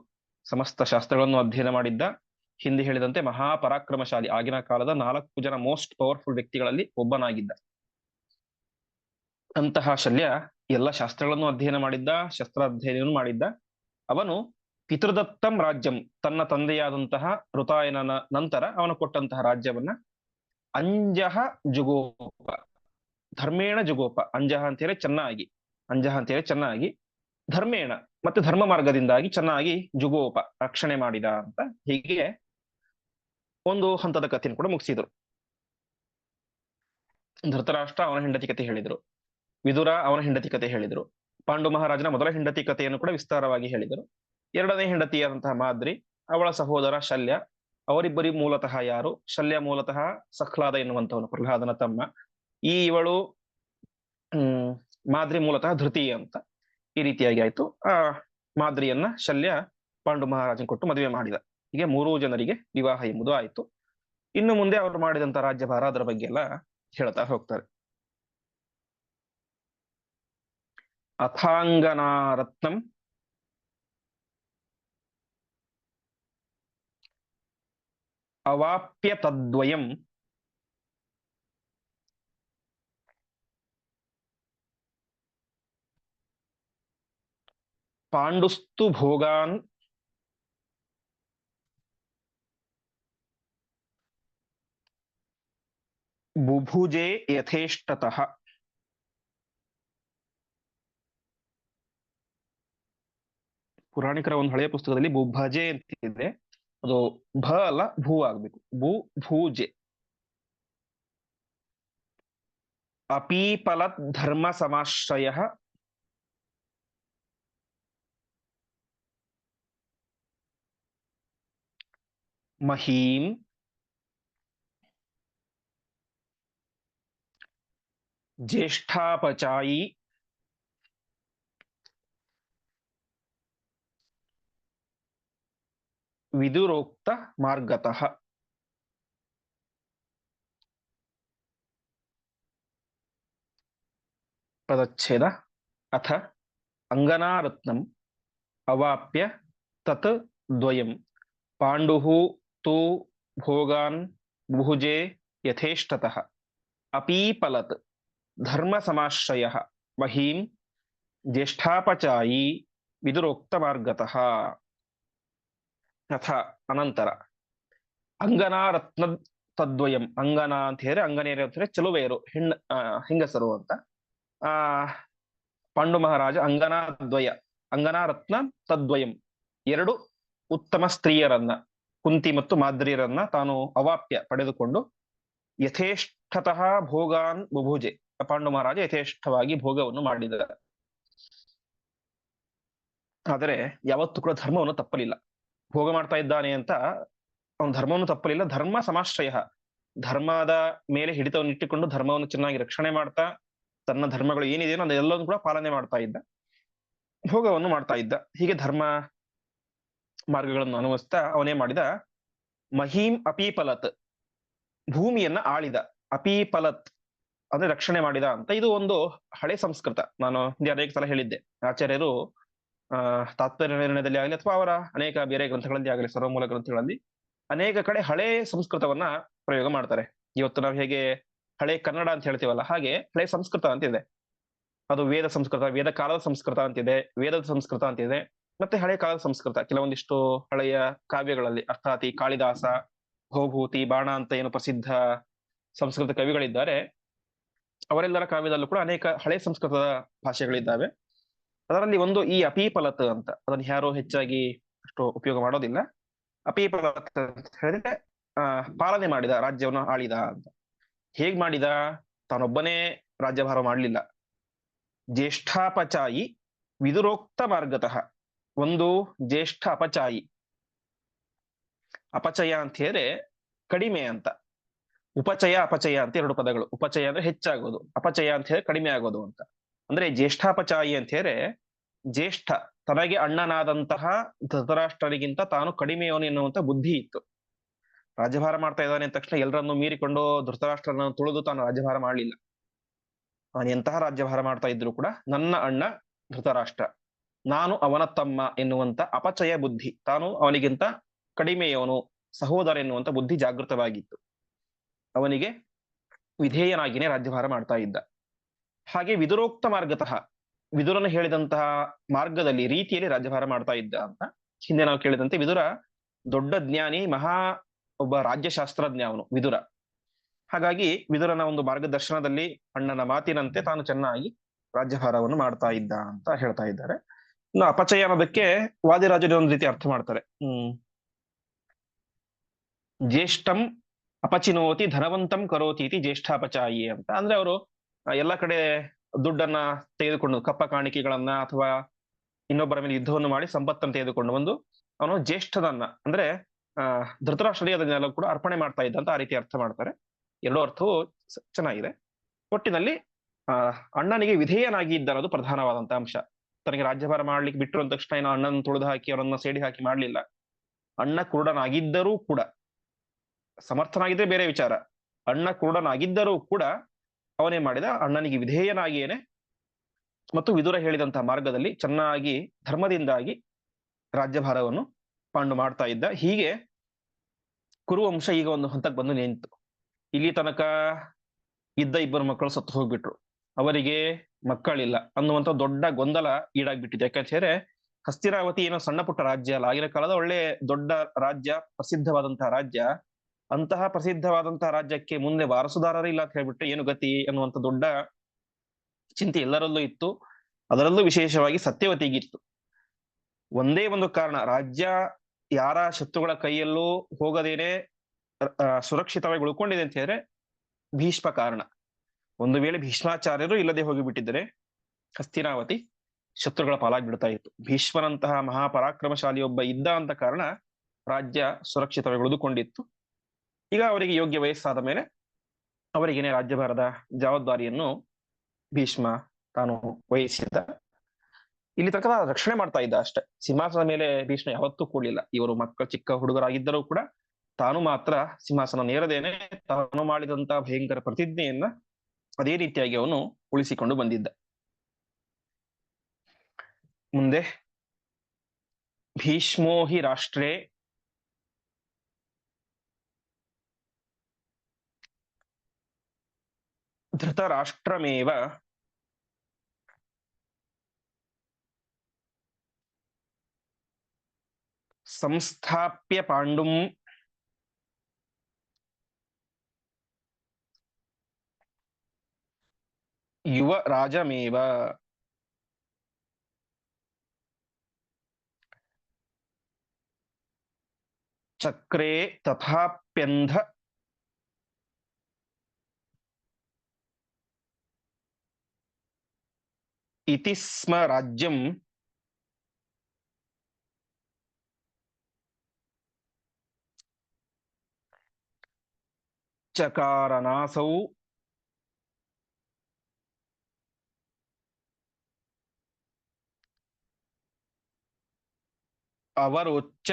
ಸಮಸ್ತ ಶಾಸ್ತ್ರಗಳನ್ನು ಅಧ್ಯಯನ ಮಾಡಿದ್ದ. ಹಿಂದೆ ಹೇಳಿದಂತೆ ಮಹಾಪರಾಕ್ರಮಶಾಲಿ ಆಗಿನ ಕಾಲದ ನಾಲ್ಕು ಜನ ಮೋಸ್ಟ್ ಪವರ್ಫುಲ್ ವ್ಯಕ್ತಿಗಳಲ್ಲಿ ಒಬ್ಬನಾಗಿದ್ದ. ಅಂತಹ ಶಲ್ಯ ಎಲ್ಲ ಶಾಸ್ತ್ರಗಳನ್ನು ಅಧ್ಯಯನ ಮಾಡಿದ್ದ ಶಸ್ತ್ರ ಅಧ್ಯಯನವನ್ನು ಮಾಡಿದ್ದ. ಅವನು ಪಿತೃದತ್ತಂ ರಾಜ್ಯಂ. ತನ್ನ ತಂದೆಯಾದಂತಹ ಋತಾಯನನ ನಂತರ ಅವನು ಕೊಟ್ಟಂತಹ ರಾಜ್ಯವನ್ನ ಅಂಜಹ ಜುಗೋಪ. ಧರ್ಮೇಣ ಜುಗೋಪ. ಅಂಜಹ ಅಂತ ಹೇಳಿ ಚೆನ್ನಾಗಿ. ಅಂಜಹ ಅಂತ ಹೇಳಿ ಚೆನ್ನಾಗಿ ಧರ್ಮೇಣ ಮತ್ತೆ ಧರ್ಮ ಮಾರ್ಗದಿಂದಾಗಿ ಚೆನ್ನಾಗಿ ಜುಗೋಪ ರಕ್ಷಣೆ ಮಾಡಿದ ಅಂತ ಹೀಗೆ ಒಂದು ಹಂತದ ಕಥೆಯನ್ನು ಕೂಡ ಮುಗಿಸಿದ್ರು. ಧೃತರಾಷ್ಟ್ರ ಅವನ ಹೆಂಡತಿ ಕಥೆ ಹೇಳಿದ್ರು. ವಿದುರ ಅವನ ಹೆಂಡತಿ ಕಥೆ ಹೇಳಿದ್ರು. ಪಾಂಡು ಮಹಾರಾಜನ ಮೊದಲ ಹೆಂಡತಿ ಕಥೆಯನ್ನು ಕೂಡ ವಿಸ್ತಾರವಾಗಿ ಹೇಳಿದರು. ಎರಡನೇ ಹೆಂಡತಿಯಾದಂತಹ ಮಾದ್ರಿ, ಅವಳ ಸಹೋದರ ಶಲ್ಯ. ಅವರಿಬ್ಬರಿ ಮೂಲತಃ ಯಾರು? ಶಲ್ಯ ಮೂಲತಃ ಸಹ್ಲಾದ ಎನ್ನುವಂಥವನು, ಪ್ರಹ್ಲಾದನ ತಮ್ಮ. ಈ ಇವಳು, ಹ್ಮ್, ಮಾದ್ರಿ ಮೂಲತಃ ಧೃತಿ ಅಂತ ಈ ರೀತಿಯಾಗಿ ಆಯ್ತು. ಆ ಮಾದ್ರಿಯನ್ನ ಶಲ್ಯ ಪಾಂಡು ಮಹಾರಾಜನ್ ಕೊಟ್ಟು ಮದುವೆ ಮಾಡಿದ. ಹೀಗೆ ಮೂರು ಜನರಿಗೆ ವಿವಾಹ ಎಂಬುದು ಆಯ್ತು. ಇನ್ನು ಮುಂದೆ ಅವರು ಮಾಡಿದಂತ ರಾಜ್ಯಭಾರ ಅದರ ಬಗ್ಗೆ ಎಲ್ಲ ಹೇಳ್ತಾ ಹೋಗ್ತಾರೆ. ಅಥಾಂಗನಾರತ್ನಂ ಅವಾಪ್ಯ ತದ್ವಯಂ ಪಾಂಡುಸ್ತು ಭೋಗಾನ್. ಬುಭುಜೆ ಯಥೇಷ್ಟತಃ. ಪುರಾಣಿಕರ ಒಂದು ಹಳೆಯ ಪುಸ್ತಕದಲ್ಲಿ ಬುಭಜೆ ಅಂತ ಇದೆ ಅದು ಭ ಅಲ್ಲ ಭೂ ಆಗ್ಬೇಕು. ಭೂ ಭೂಜೆ. ಅಪೀಪಲತ್ ಧರ್ಮ ಸಮಾಶ್ರಯ. ಮಹೀಂ. ಜ್ಯೇಷ್ಠಾಪಚಾಯಿ. ವಿದುರೋಕ್ತ ಮಾರ್ಗತಃ. ಪದಚ್ಛೇದ ಅಥ ಅಂಗನಾರತ್ನಂ ಅವಾಪ್ಯ ತತ್ ದ್ವಯಂ. ಪಾಂಡುಃ ತು ಭೋಗಾನ್ ಭುಜೆ ಯಥೇಷ್ಟತಃ. ಅಪೀಪಲತ್ ಧರ್ಮಸಮಾಶ್ರಯ ಮಹೀಂ ಜ್ಯೇಷ್ಠಾಪಚಾಯಿ ವಿದುರೋಕ್ತ ಮಾರ್ಗತಃ. ಅಥ ಅನಂತರ. ಅಂಗನಾರತ್ನ ತದ್ವಯಂ. ಅಂಗನ ಅಂತ ಹೇಳಿದ್ರೆ ಅಂಗನೇರು ಅಂತ ಹೇಳಿ ಚಲುವೆಯರು, ಹೆಣ್ಣ ಹೆಂಗಸರು ಅಂತ. ಆ, ಪಾಂಡು ಮಹಾರಾಜ ಅಂಗನ ದ್ವಯ ಅಂಗನಾರತ್ನ ತದ್ವಯಂ. ಎರಡು ಉತ್ತಮ ಸ್ತ್ರೀಯರನ್ನ, ಕುಂತಿ ಮತ್ತು ಮಾದ್ರಿಯರನ್ನ ತಾನು ಅವಾಪ್ಯ ಪಡೆದುಕೊಂಡು ಯಥೇಷ್ಠತಃ ಭೋಗಾನ್ ಬುಭುಜೆ. ಪಾಂಡು ಮಹಾರಾಜ ಯಥೇಷ್ಟವಾಗಿ ಭೋಗವನ್ನು ಮಾಡಿದ. ಆದರೆ ಯಾವತ್ತೂ ಕೂಡ ಧರ್ಮವನ್ನು ತಪ್ಪಲಿಲ್ಲ. ಭೋಗ ಮಾಡ್ತಾ ಇದ್ದಾನೆ ಅಂತ ಅವನ ಧರ್ಮವನ್ನು ತಪ್ಪಲಿಲ್ಲ. ಧರ್ಮ ಸಮಾಶ್ರಯ. ಧರ್ಮದ ಮೇಲೆ ಹಿಡಿತವನ್ನು ಇಟ್ಟುಕೊಂಡು ಧರ್ಮವನ್ನು ಚೆನ್ನಾಗಿ ರಕ್ಷಣೆ ಮಾಡ್ತಾ, ತನ್ನ ಧರ್ಮಗಳು ಏನಿದೆಯೋ ಅದೆಲ್ಲವನ್ನು ಕೂಡ ಪಾಲನೆ ಮಾಡ್ತಾ ಇದ್ದ. ಭೋಗವನ್ನು ಮಾಡ್ತಾ ಇದ್ದ. ಹೀಗೆ ಧರ್ಮ ಮಾರ್ಗಗಳನ್ನು ಅನುಭವಿಸ್ತಾ ಅವನೇ ಮಾಡಿದ. ಮಹೀಂ ಅಪೀಪಲತ್. ಭೂಮಿಯನ್ನ ಆಳಿದ. ಅಪೀಪಲತ್ ಅಂದ್ರೆ ರಕ್ಷಣೆ ಮಾಡಿದ ಅಂತ. ಇದು ಒಂದು ಹಳೆ ಸಂಸ್ಕೃತ. ನಾನು ಹಿಂದೆ ಅನೇಕ ಸಲ ಹೇಳಿದ್ದೆ. ಆಚಾರ್ಯರು ತಾತ್ಪರ್ಯ ನಿರ್ಣಯದಲ್ಲಿ ಆಗಲಿ ಅಥವಾ ಅವರ ಅನೇಕ ಬೇರೆ ಗ್ರಂಥಗಳಲ್ಲಿ ಆಗಲಿ, ಸರ್ವಮೂಲ ಗ್ರಂಥಗಳಲ್ಲಿ ಅನೇಕ ಕಡೆ ಹಳೆ ಸಂಸ್ಕೃತವನ್ನ ಪ್ರಯೋಗ ಮಾಡ್ತಾರೆ. ಇವತ್ತು ನಾವು ಹೇಗೆ ಹಳೆ ಕನ್ನಡ ಅಂತ ಹೇಳ್ತೀವಲ್ಲ, ಹಾಗೆ ಹಳೆ ಸಂಸ್ಕೃತ ಅಂತಿದೆ. ಅದು ವೇದ ಸಂಸ್ಕೃತ, ವೇದ ಕಾಲದ ಸಂಸ್ಕೃತ ಅಂತಿದೆ, ವೇದದ ಸಂಸ್ಕೃತ ಅಂತಿದೆ, ಮತ್ತೆ ಹಳೆ ಕಾಲದ ಸಂಸ್ಕೃತ. ಕೆಲವೊಂದಿಷ್ಟು ಹಳೆಯ ಕಾವ್ಯಗಳಲ್ಲಿ ಅರ್ಥಾತಿ ಕಾಳಿದಾಸ ಭೋಭೂತಿ ಬಾಣ ಅಂತ ಏನು ಪ್ರಸಿದ್ಧ ಸಂಸ್ಕೃತ ಕವಿಗಳಿದ್ದಾರೆ, ಅವರೆಲ್ಲರ ಕಾವ್ಯದಲ್ಲೂ ಕೂಡ ಅನೇಕ ಹಳೆ ಸಂಸ್ಕೃತದ ಭಾಷೆಗಳಿದ್ದಾವೆ. ಅದರಲ್ಲಿ ಒಂದು ಈ ಅಪೀಪಲತ್ ಅಂತ. ಅದನ್ನು ಯಾರು ಹೆಚ್ಚಾಗಿ ಅಷ್ಟು ಉಪಯೋಗ ಮಾಡೋದಿಲ್ಲ. ಅಪೀಪಲತ್ ಅಂತ ಹೇಳಿದ್ರೆ ಪಾಲನೆ ಮಾಡಿದ, ರಾಜ್ಯವನ್ನು ಆಳಿದ ಅಂತ. ಹೇಗ್ ಮಾಡಿದ? ತಾನೊಬ್ಬನೇ ರಾಜ್ಯಭಾರ ಮಾಡಲಿಲ್ಲ. ಜ್ಯೇಷ್ಠಾಪಚಾಯಿ ವಿದುರೋಕ್ತ ಮಾರ್ಗತಃ. ಒಂದು ಜ್ಯೇಷ್ಠ ಅಪಚಾಯಿ. ಅಪಚಯ ಅಂತ ಹೇಳಿದ್ರೆ ಕಡಿಮೆ ಅಂತ. ಉಪಚಯ, ಅಪಚಯ ಅಂತ ಎರಡು ಪದಗಳು. ಉಪಚಯ ಅಂದ್ರೆ ಹೆಚ್ಚಾಗೋದು. ಅಪಚಯ ಅಂತ ಹೇಳಿದ್ರೆ ಕಡಿಮೆ ಆಗೋದು ಅಂತ. ಅಂದ್ರೆ ಜ್ಯೇಷ್ಠಾಪಚಾಯಿ ಅಂತ ಹೇಳಿ ಜ್ಯೇಷ್ಠ ತನಗೆ ಅಣ್ಣನಾದಂತಹ ಧೃತರಾಷ್ಟ್ರನಿಗಿಂತ ತಾನು ಕಡಿಮೆಯವನು ಎನ್ನುವಂತ ಬುದ್ಧಿ ಇತ್ತು. ರಾಜ್ಯಭಾರ ಮಾಡ್ತಾ ಇದ್ದಾನೆ ಅಂದ ತಕ್ಷಣ ಎಲ್ಲರನ್ನು ಮೀರಿಕೊಂಡು ಧೃತರಾಷ್ಟ್ರನನ್ನು ತುಳಿದು ತಾನು ರಾಜ್ಯಭಾರ ಮಾಡಲಿಲ್ಲ. ಅವನು ಎಂತಹ ರಾಜ್ಯಭಾರ ಮಾಡ್ತಾ ಇದ್ರು ಕೂಡ, ನನ್ನ ಅಣ್ಣ ಧೃತರಾಷ್ಟ್ರ, ನಾನು ಅವನ ತಮ್ಮ ಎನ್ನುವಂತ ಅಪಚಯ ಬುದ್ಧಿ, ತಾನು ಅವನಿಗಿಂತ ಕಡಿಮೆಯವನು, ಸಹೋದರ ಎನ್ನುವಂತ ಬುದ್ಧಿ ಜಾಗೃತವಾಗಿತ್ತು. ಅವನಿಗೆ ವಿಧೇಯನಾಗಿನೇ ರಾಜ್ಯಭಾರ ಮಾಡ್ತಾ ಇದ್ದ. ಹಾಗೆ ವಿದುರೋಕ್ತ ಮಾರ್ಗತಃ ವಿದುರನು ಹೇಳಿದಂತಹ ಮಾರ್ಗದಲ್ಲಿ ರೀತಿಯಲ್ಲಿ ರಾಜ್ಯಭಾರ ಮಾಡ್ತಾ ಇದ್ದ ಅಂತ ಹಿಂದೆ ನಾವು ಕೇಳಿದಂತೆ ವಿದುರ ದೊಡ್ಡ ಜ್ಞಾನಿ, ಮಹಾ ಒಬ್ಬ ರಾಜ್ಯಶಾಸ್ತ್ರಜ್ಞ ಅವನು, ವಿದುರ. ಹಾಗಾಗಿ ವಿದುರನ ಒಂದು ಮಾರ್ಗದರ್ಶನದಲ್ಲಿ ಅಣ್ಣನ ಮಾತಿನಂತೆ ತಾನು ಚೆನ್ನಾಗಿ ರಾಜ್ಯಭಾರವನ್ನು ಮಾಡ್ತಾ ಇದ್ದ ಅಂತ ಹೇಳ್ತಾ ಇದ್ದಾರೆ. ಇನ್ನು ಅಪಚಯ ಅನ್ನೋದಕ್ಕೆ ವಾದಿರಾಜರು ಒಂದು ರೀತಿ ಅರ್ಥ ಮಾಡ್ತಾರೆ. ಹ್ಮ್. ಜ್ಯೇಷ್ಠಂ ಅಪಚಿನೋತಿ ಧನವಂತಂ ಕರೋತಿ ಇತಿ ಜ್ಯೇಷ್ಠಾಪಚಾಯಿ ಅಂತ. ಅಂದ್ರೆ ಅವರು ಎಲ್ಲ ಕಡೆ ದುಡ್ಡನ್ನ ತೆಗೆದುಕೊಂಡು ಕಪ್ಪ ಕಾಣಿಕೆಗಳನ್ನ ಅಥವಾ ಇನ್ನೊಬ್ಬರ ಮೇಲೆ ಯುದ್ಧವನ್ನು ಮಾಡಿ ಸಂಪತ್ತನ್ನು ತೆಗೆದುಕೊಂಡು ಬಂದು ಅವನು ಜ್ಯೇಷ್ಠದನ್ನ ಅಂದ್ರೆ ಅಹ್ ಅದನ್ನೆಲ್ಲ ಕೂಡ ಅರ್ಪಣೆ ಮಾಡ್ತಾ ಇದ್ದ ಅಂತ ಆ ರೀತಿ ಅರ್ಥ ಮಾಡ್ತಾರೆ. ಎರಡೂ ಅರ್ಥವು ಚೆನ್ನಾಗಿದೆ. ಒಟ್ಟಿನಲ್ಲಿ ಅಣ್ಣನಿಗೆ ವಿಧೇಯನಾಗಿ ಇದ್ದ ಅನ್ನೋದು ಪ್ರಧಾನವಾದಂತ ಅಂಶ. ತನಗೆ ರಾಜ್ಯಭಾರ ಮಾಡ್ಲಿಕ್ಕೆ ಬಿಟ್ಟರು ಅಂದ ತಕ್ಷಣ ಏನೋ ಅಣ್ಣನ ತುಳಿದು ಹಾಕಿ ಅವನನ್ನ ಸೇಡಿ ಹಾಕಿ ಮಾಡ್ಲಿಲ್ಲ. ಅಣ್ಣ ಕುರುಡನಾಗಿದ್ದರೂ ಕೂಡ, ಸಮರ್ಥನಾಗಿದ್ರೆ ಬೇರೆ ವಿಚಾರ. ಅಣ್ಣ ಕುರುಡನಾಗಿದ್ದರೂ ಕೂಡ ಅವನೇ ಮಾಡಿದ ಅಣ್ಣನಿಗೆ ವಿಧೇಯನಾಗಿಯೇನೆ ಮತ್ತು ವಿದುರ ಹೇಳಿದಂತಹ ಮಾರ್ಗದಲ್ಲಿ ಚೆನ್ನಾಗಿ ಧರ್ಮದಿಂದಾಗಿ ರಾಜ್ಯಭಾರವನ್ನು ಪಾಂಡು ಮಾಡ್ತಾ ಇದ್ದ. ಹೀಗೆ ಕುರುವಂಶ ಈಗ ಒಂದು ಹಂತಕ್ಕೆ ಬಂದು ನಿಂತು. ಇಲ್ಲಿ ತನಕ ಇದ್ದ ಇಬ್ಬರು ಮಕ್ಕಳು ಸತ್ತು ಹೋಗ್ಬಿಟ್ರು. ಅವರಿಗೆ ಮಕ್ಕಳಿಲ್ಲ ಅನ್ನುವಂಥ ದೊಡ್ಡ ಗೊಂದಲ ಈಡಾಗ್ಬಿಟ್ಟಿದೆ. ಯಾಕಂದ್ರೆ ಹಸ್ತಿರಾವತಿ ಏನೋ ಸಣ್ಣ ಪುಟ್ಟ ರಾಜ್ಯ ಅಲ್ಲ. ಆಗಿನ ಕಾಲದ ಒಳ್ಳೆ ದೊಡ್ಡ ರಾಜ್ಯ, ಪ್ರಸಿದ್ಧವಾದಂತಹ ರಾಜ್ಯ ಅಂತಹ ಪ್ರಸಿದ್ಧವಾದಂತಹ ರಾಜ್ಯಕ್ಕೆ ಮುಂದೆ ವಾರಸುದಾರರೇ ಇಲ್ಲ ಅಂತ ಹೇಳ್ಬಿಟ್ಟು ಏನು ಗತಿ ಅನ್ನುವಂತ ದೊಡ್ಡ ಚಿಂತೆ ಎಲ್ಲರಲ್ಲೂ ಇತ್ತು. ಅದರಲ್ಲೂ ವಿಶೇಷವಾಗಿ ಸತ್ಯವತಿಗಿತ್ತು. ಒಂದೇ ಒಂದು ಕಾರಣ, ರಾಜ್ಯ ಯಾರ ಶತ್ರುಗಳ ಕೈಯಲ್ಲೂ ಹೋಗದೇನೆ ಸುರಕ್ಷಿತವಾಗಿ ಉಳ್ಕೊಂಡಿದೆ ಅಂತ ಹೇಳಿದ್ರೆ ಭೀಷ್ಮ ಕಾರಣ. ಒಂದು ವೇಳೆ ಭೀಷ್ಮಾಚಾರ್ಯರು ಇಲ್ಲದೆ ಹೋಗಿಬಿಟ್ಟಿದ್ದರೆ ಹಸ್ತಿನಾವತಿ ಶತ್ರುಗಳ ಪಾಲಾಗಿ ಬಿಡ್ತಾ ಇತ್ತು. ಭೀಷ್ಮನಂತಹ ಮಹಾಪರಾಕ್ರಮಶಾಲಿಯೊಬ್ಬ ಇದ್ದ ಅಂತ ಕಾರಣ ರಾಜ್ಯ ಸುರಕ್ಷಿತವಾಗಿ ಉಳಿದುಕೊಂಡಿತ್ತು. ಈಗ ಅವರಿಗೆ ಯೋಗ್ಯ ವಯಸ್ಸಾದ ಮೇಲೆ ಅವರಿಗೇನೆ ರಾಜ್ಯಭಾರದ ಜವಾಬ್ದಾರಿಯನ್ನು ಭೀಷ್ಮ ತಾನು ವಹಿಸಿದ್ದ. ಇಲ್ಲಿ ತನಕ ರಕ್ಷಣೆ ಮಾಡ್ತಾ ಇದ್ದ ಅಷ್ಟೇ. ಸಿಂಹಾಸನ ಮೇಲೆ ಭೀಷ್ಮ ಯಾವತ್ತೂ ಕೂಡಲಿಲ್ಲ. ಇವರು ಮಕ್ಕಳು, ಚಿಕ್ಕ ಹುಡುಗರಾಗಿದ್ದರೂ ಕೂಡ ತಾನು ಮಾತ್ರ ಸಿಂಹಾಸನ ನೇರದೇನೆ ತಾನು ಮಾಡಿದಂತ ಭಯಂಕರ ಪ್ರತಿಜ್ಞೆಯನ್ನ ಅದೇ ರೀತಿಯಾಗಿ ಅವನು ಉಳಿಸಿಕೊಂಡು ಬಂದಿದ್ದ. ಮುಂದೆ ಭೀಷ್ಮೋ ಹಿ ರಾಷ್ಟ್ರೇ ಧೃತರಾಷ್ಟ್ರಮೇವ ಸಂಸ್ಥಾಪ್ಯ ಪಾಂಡುಂ ಯುವ ರಾಜಮೇವ ಚಕ್ರೇ ತಥಾಪ್ಯಂಧ ಇತಿ ಸ್ಮ ರಾಜ್ಯಂ ಚಕಾರನಾಸೌ ಅವರೋಚ್ಚ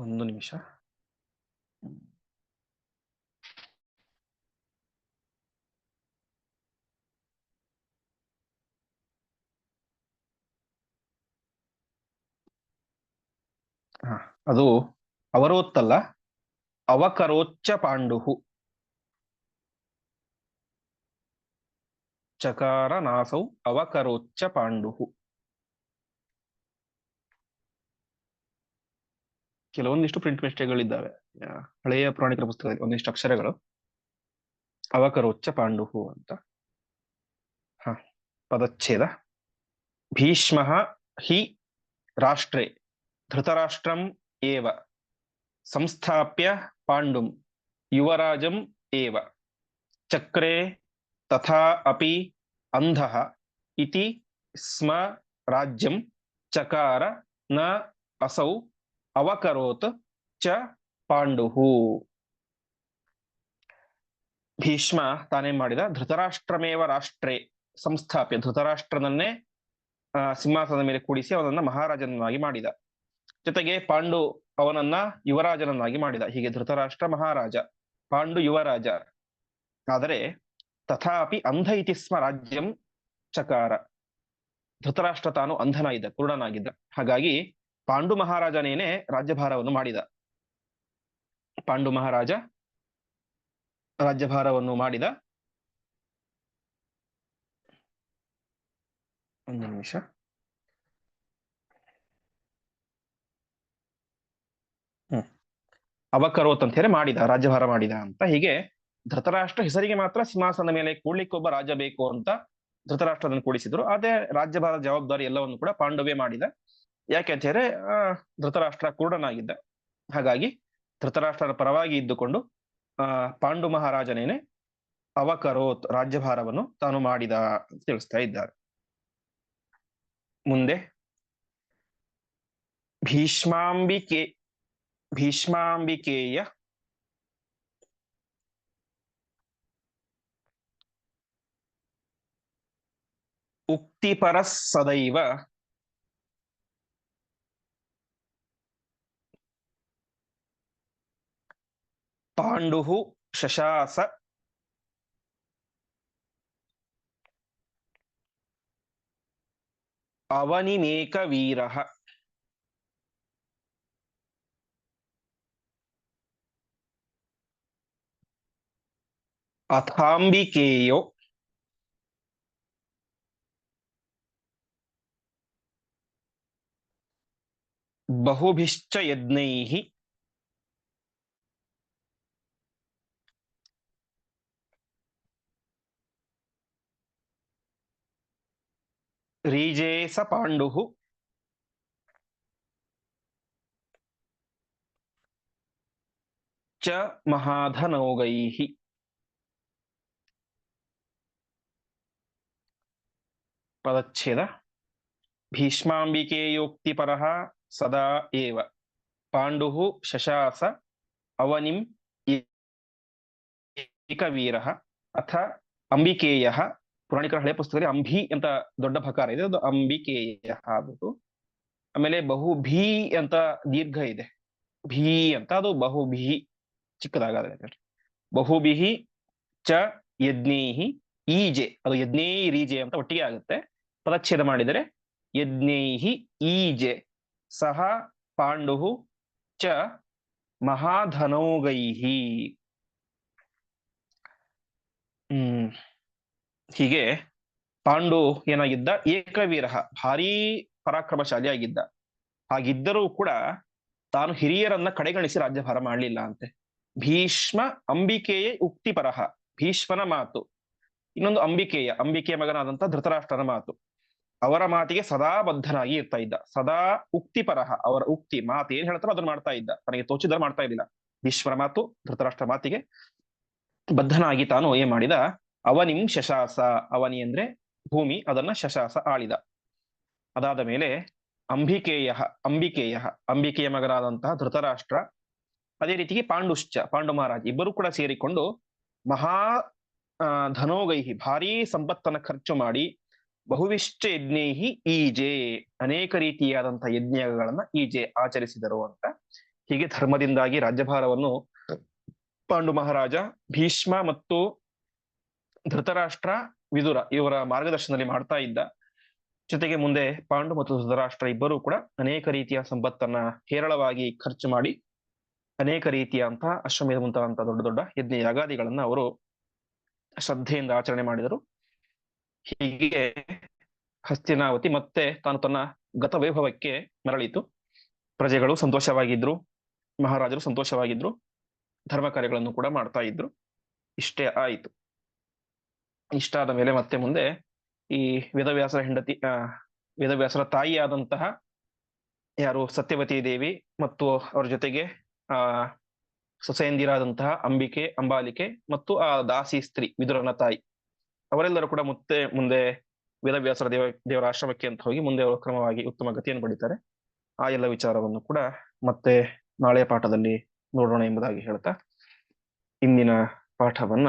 ಒಂದು ನಿಮಿಷ. ಅದು ಅವರೋತ್ತಲ್ಲ ಅವಕರೋಚ್ಚ ಪಾಂಡುಹು. ಚಕಾರ ನಾಸೌ ಅವಕರೋಚ್ಚ ಪಾಂಡುಹು. ಕೆಲವೊಂದಿಷ್ಟು ಪ್ರಿಂಟ್ ಮಿಸ್ಟೇಕ್ಗಳಿದ್ದಾವೆ ಹಳೆಯ ಪುರಾಣಿಕರ ಪುಸ್ತಕದಲ್ಲಿ ಒಂದಿಷ್ಟು ಅಕ್ಷರಗಳು. ಅವಕರೋಚ್ಚ ಪಾಂಡುಹು ಅಂತ. ಹ, ಪದಚ್ಛೇದ. ಭೀಷ್ಮ ಹಿ ರಾಷ್ಟ್ರೇ ಧೃತರಾಷ್ಟ್ರಂ ಏವ. ಸಂಸ್ಥಾಪ್ಯ ಪಾಂಡುಂ ಯುವರಾಜಂ ಏವ. ಚಕ್ರೆ ತಥಾ ಅಪಿ ಅಂಧ ಇತಿ ಸ್ಮ ರಾಜ್ಯಂ ಚಕಾರ ನ ಅಸೌ ಅವಕರೋತ್ ಚ ಪಾಂಡುಹು. ಭೀಷ್ಮ ತಾನೇ ಮಾಡಿದ? ಧೃತರಾಷ್ಟ್ರಮೇವ ರಾಷ್ಟ್ರೇ. ಸಂಸ್ಥಾಪ್ಯ. ಧೃತರಾಷ್ಟ್ರನನ್ನೇ ಸಿಂಹಾಸನದ ಮೇಲೆ ಕೂಡಿಸಿ ಅವನನ್ನ ಮಹಾರಾಜನನ್ನಾಗಿ ಮಾಡಿದ. ಜೊತೆಗೆ ಪಾಂಡು ಅವನನ್ನ ಯುವರಾಜನನ್ನಾಗಿ ಮಾಡಿದ. ಹೀಗೆ ಧೃತರಾಷ್ಟ್ರ ಮಹಾರಾಜ, ಪಾಂಡು ಯುವರಾಜ. ಆದರೆ ತಥಾಪಿ ಅಂಧ ಇತಿ ಸ್ಮ ರಾಜ್ಯಂ ಚಕಾರ. ಧೃತರಾಷ್ಟ್ರ ತಾನು ಅಂಧನಾಗಿದ್ದ, ಕುರುಡನಾಗಿದ್ದ. ಹಾಗಾಗಿ ಪಾಂಡು ಮಹಾರಾಜನೇನೆ ರಾಜ್ಯಭಾರವನ್ನು ಮಾಡಿದ. ಪಾಂಡು ಮಹಾರಾಜ ರಾಜ್ಯಭಾರವನ್ನು ಮಾಡಿದ. ಒಂದು ನಿಮಿಷ. ಹ್ಮ್. ಅವಕರೋತ್ ಅಂತ ಹೇಳಿ ಮಾಡಿದ, ರಾಜ್ಯಭಾರ ಮಾಡಿದ ಅಂತ. ಹೀಗೆ ಧೃತರಾಷ್ಟ್ರ ಹೆಸರಿಗೆ ಮಾತ್ರ ಸಿಂಹಾಸನದ ಮೇಲೆ ಕೂಡ್ಲಿಕ್ಕೆ ಒಬ್ಬ ರಾಜ ಬೇಕು ಅಂತ ಧೃತರಾಷ್ಟ್ರದನ್ನು ಕೂಡಿಸಿದ್ರು. ಅದೇ ರಾಜ್ಯಭಾರ ಜವಾಬ್ದಾರಿ ಎಲ್ಲವನ್ನು ಕೂಡ ಪಾಂಡವೇ ಮಾಡಿದ. ಯಾಕೆ ಅಂತ ಹೇಳಿದ್ರೆ ಧೃತರಾಷ್ಟ್ರ ಕುರುಡನಾಗಿದ್ದ. ಹಾಗಾಗಿ ಧೃತರಾಷ್ಟ್ರನ ಪರವಾಗಿ ಇದ್ದುಕೊಂಡು, ಆ, ಪಾಂಡು ಮಹಾರಾಜನೇನೆ ಅವಕರೋತ್ ರಾಜ್ಯಭಾರವನ್ನು ತಾನು ಮಾಡಿದ ಅಂತ ತಿಳಿಸ್ತಾ ಇದ್ದಾರೆ. ಮುಂದೆ ಭೀಷ್ಮಾಂಬಿಕೆ, ಭೀಷ್ಮಾಂಬಿಕೆಯ ಉಕ್ತಿಪರ ಸದೈವ ಪಾಂಡು ಶಶಾಸ ಅವನಿಮೇಕ ವೀರ ಅಥಾಂಬಿಕೇಯೋ ಬಹುಭಿಶ್ಚ ಯಜ್ಞೈಃ ಸ ಪಾಂಡುಃ ಚ ಮಹಾಧನೌಗೈಃ ಪದಚ್ಛೇದ. ಭೀಷ್ಮಾಂಬಿಕೆಯೋಕ್ತಿಪರಃ ಸದಾ ಏವ. ಪಾಂಡುಃ ಶಶಾಸ ಅವನಿಂ ಏಕವೀರಃ ಅಥ ಅಂಬಿಕೇಯಃ ಪುರಾಣಿಕರ ಹಳೆ ಪುಸ್ತಕದಲ್ಲಿ ಅಂಬಿ ಅಂತ ದೊಡ್ಡ ಭಕಾರ ಇದೆ. ಅದು ಆಗ್ಬಿಟ್ಟು ಆಮೇಲೆ ಬಹು ಭೀ ಅಂತ ದೀರ್ಘ ಇದೆ. ಭೀ ಅಂತ ಅದು ಬಹು ಭೀ ಚಿಕ್ಕದಾಗಾದ್ರೆ ಬಹುಬಿಹಿ ಚ ಯಜ್ಞೇಹಿ ಈಜೆ ಅದು ಯಜ್ಞೇ ರೀಜೆ ಅಂತ ಒಟ್ಟಿಗೆ ಆಗುತ್ತೆ. ಪದಚ್ಛೇದ ಮಾಡಿದರೆ ಯಜ್ಞೇಹಿ ಈಜೆ ಸಹ ಪಾಂಡು ಚ ಮಹಾಧನೋಗೈಹಿ. ಹ್ಮ್. ಹೀಗೆ ಪಾಂಡು ಏನಾಗಿದ್ದ? ಏಕವೀರ, ಭಾರೀ ಪರಾಕ್ರಮಶಾಲಿ ಆಗಿದ್ದ ಹಾಗಿದ್ದರೂ ಕೂಡ ತಾನು ಹಿರಿಯರನ್ನ ಕಡೆಗಣಿಸಿ ರಾಜ್ಯಭಾರ ಮಾಡಲಿಲ್ಲ ಅಂತೆ. ಭೀಷ್ಮ ಅಂಬಿಕೆಯೇ ಉಕ್ತಿಪರಹ, ಭೀಷ್ಮನ ಮಾತು. ಇನ್ನೊಂದು ಅಂಬಿಕೆಯ ಅಂಬಿಕೆಯ ಮಗನಾದಂತ ಧೃತರಾಷ್ಟ್ರನ ಮಾತು. ಅವರ ಮಾತಿಗೆ ಸದಾ ಬದ್ಧನಾಗಿ ಇರ್ತಾ ಇದ್ದ. ಸದಾ ಉಕ್ತಿಪರಹ, ಅವರ ಉಕ್ತಿ ಮಾತು ಏನ್ ಹೇಳ್ತಾರೋ ಅದನ್ನ ಮಾಡ್ತಾ ಇದ್ದ. ತನಗೆ ತೋಚಿದ್ರೆ ಮಾಡ್ತಾ ಇದ್ದಿಲ್ಲ. ಭೀಷ್ಮರ ಮಾತು, ಧೃತರಾಷ್ಟ್ರ ಮಾತಿಗೆ ಬದ್ಧನಾಗಿ ತಾನು ಏನ್ ಮಾಡಿದ ಅವನಿಂ ಶಶಾಸ, ಅವನಿ ಅಂದ್ರೆ ಭೂಮಿ, ಅದನ್ನ ಶಶಾಸ ಆಳಿದ. ಅದಾದ ಮೇಲೆ ಅಂಬಿಕೇಯ ಅಂಬಿಕೇಯ, ಅಂಬಿಕೆಯ ಮಗನಾದಂತಹ ಧೃತರಾಷ್ಟ್ರ, ಅದೇ ರೀತಿಗೆ ಪಾಂಡುಶ್ಚ, ಪಾಂಡು ಮಹಾರಾಜ್ ಇಬ್ಬರು ಕೂಡ ಸೇರಿಕೊಂಡು ಮಹಾ ಧನೋಗೈಹಿ, ಭಾರೀ ಸಂಪತ್ತನ್ನ ಖರ್ಚು ಮಾಡಿ ಬಹುವಿಷ್ಟ ಯಜ್ಞೈಹಿ ಈಜೆ, ಅನೇಕ ರೀತಿಯಾದಂತಹ ಯಜ್ಞಗಳನ್ನ ಈಜೆ ಆಚರಿಸಿದರು ಅಂತ ಹೀಗೆ ಧರ್ಮದಿಂದಾಗಿ ರಾಜ್ಯಭಾರವನ್ನು ಪಾಂಡು ಮಹಾರಾಜ ಭೀಷ್ಮ ಮತ್ತು ಧೃತರಾಷ್ಟ್ರ ವಿದುರ ಇವರ ಮಾರ್ಗದರ್ಶನದಲ್ಲಿ ಮಾಡ್ತಾ ಇದ್ದ. ಜೊತೆಗೆ ಮುಂದೆ ಪಾಂಡು ಮತ್ತು ಧೃತರಾಷ್ಟ್ರ ಇಬ್ಬರು ಕೂಡ ಅನೇಕ ರೀತಿಯ ಸಂಪತ್ತನ್ನ ಹೇರಳವಾಗಿ ಖರ್ಚು ಮಾಡಿ ಅನೇಕ ರೀತಿಯಂತಹ ಅಶ್ವಮೇಧ ಮುಂತಾದಂತಹ ದೊಡ್ಡ ದೊಡ್ಡ ಯಜ್ಞ ಯಾಗಾದಿಗಳನ್ನ ಅವರು ಶ್ರದ್ಧೆಯಿಂದ ಆಚರಣೆ ಮಾಡಿದರು. ಹೀಗೆ ಹಸ್ತಿನಾವತಿ ಮತ್ತೆ ತಾನು ತನ್ನ ಗತ ವೈಭವಕ್ಕೆ ಮರಳಿತು. ಪ್ರಜೆಗಳು ಸಂತೋಷವಾಗಿದ್ರು, ಮಹಾರಾಜರು ಸಂತೋಷವಾಗಿದ್ರು, ಧರ್ಮ ಕಾರ್ಯಗಳನ್ನು ಕೂಡ ಮಾಡ್ತಾ ಇದ್ರು. ಇಷ್ಟೇ ಆಯಿತು. ಇಷ್ಟಾದ ಮೇಲೆ ಮತ್ತೆ ಮುಂದೆ ಈ ವೇದವ್ಯಾಸರ ಹೆಂಡತಿ ವೇದವ್ಯಾಸರ ತಾಯಿಯಾದಂತಹ ಯಾರು ಸತ್ಯವತಿ ದೇವಿ ಮತ್ತು ಅವ್ರ ಜೊತೆಗೆ, ಆ ಸೊಸೆಯಂದಿರಾದಂತಹ ಅಂಬಿಕೆ, ಅಂಬಾಲಿಕೆ ಮತ್ತು ಆ ದಾಸಿ ಸ್ತ್ರೀ ವಿದುರನ ತಾಯಿ. ಅವರೆಲ್ಲರೂ ಕೂಡ ಮತ್ತೆ ಮುಂದೆ ವೇದವ್ಯಾಸರ ದೇವ, ದೇವರ ಆಶ್ರಮಕ್ಕೆ ಅಂತ ಹೋಗಿ ಮುಂದೆ ಅವರು ಕ್ರಮವಾಗಿ ಉತ್ತಮ ಗತಿಯನ್ನು ಪಡಿತಾರೆ. ಆ ಎಲ್ಲ ವಿಚಾರವನ್ನು ಕೂಡ ಮತ್ತೆ ನಾಳೆಯ ಪಾಠದಲ್ಲಿ ನೋಡೋಣ ಎಂಬುದಾಗಿ ಹೇಳ್ತಾ ಇಂದಿನ ಪಾಠವನ್ನ